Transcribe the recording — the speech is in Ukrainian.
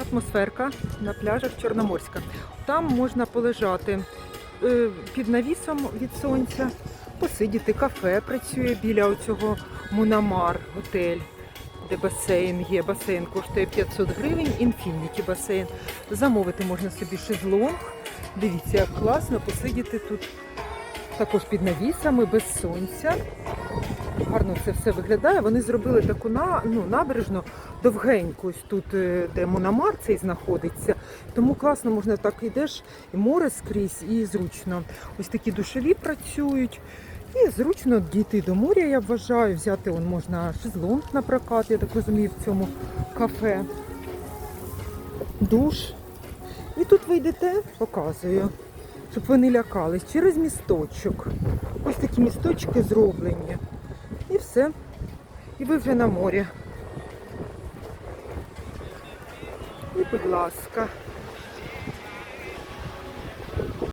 атмосферка на пляжах Чорноморська. Там можна полежати е, під навісом від сонця, посидіти. Кафе працює біля оцього Мунамар готель, де басейн є. Басейн коштує 500 гривень, інфініті басейн. Замовити можна собі шезлонг. Дивіться, як класно посидіти тут також під навісами, без сонця. Гарно це все виглядає. Вони зробили таку на, ну, набережну довгеньку, ось тут, е, де Мономар цей знаходиться. Тому класно можна так йдеш, і море скрізь, і зручно. Ось такі душові працюють. І зручно дійти до моря, я вважаю. Взяти он можна шезлонг на прокат, я так розумію, в цьому кафе. Душ. І тут ви йдете, показую, щоб ви не лякались, через місточок. Ось такі місточки зроблені. Все. І ви вже на морі. І, будь ласка,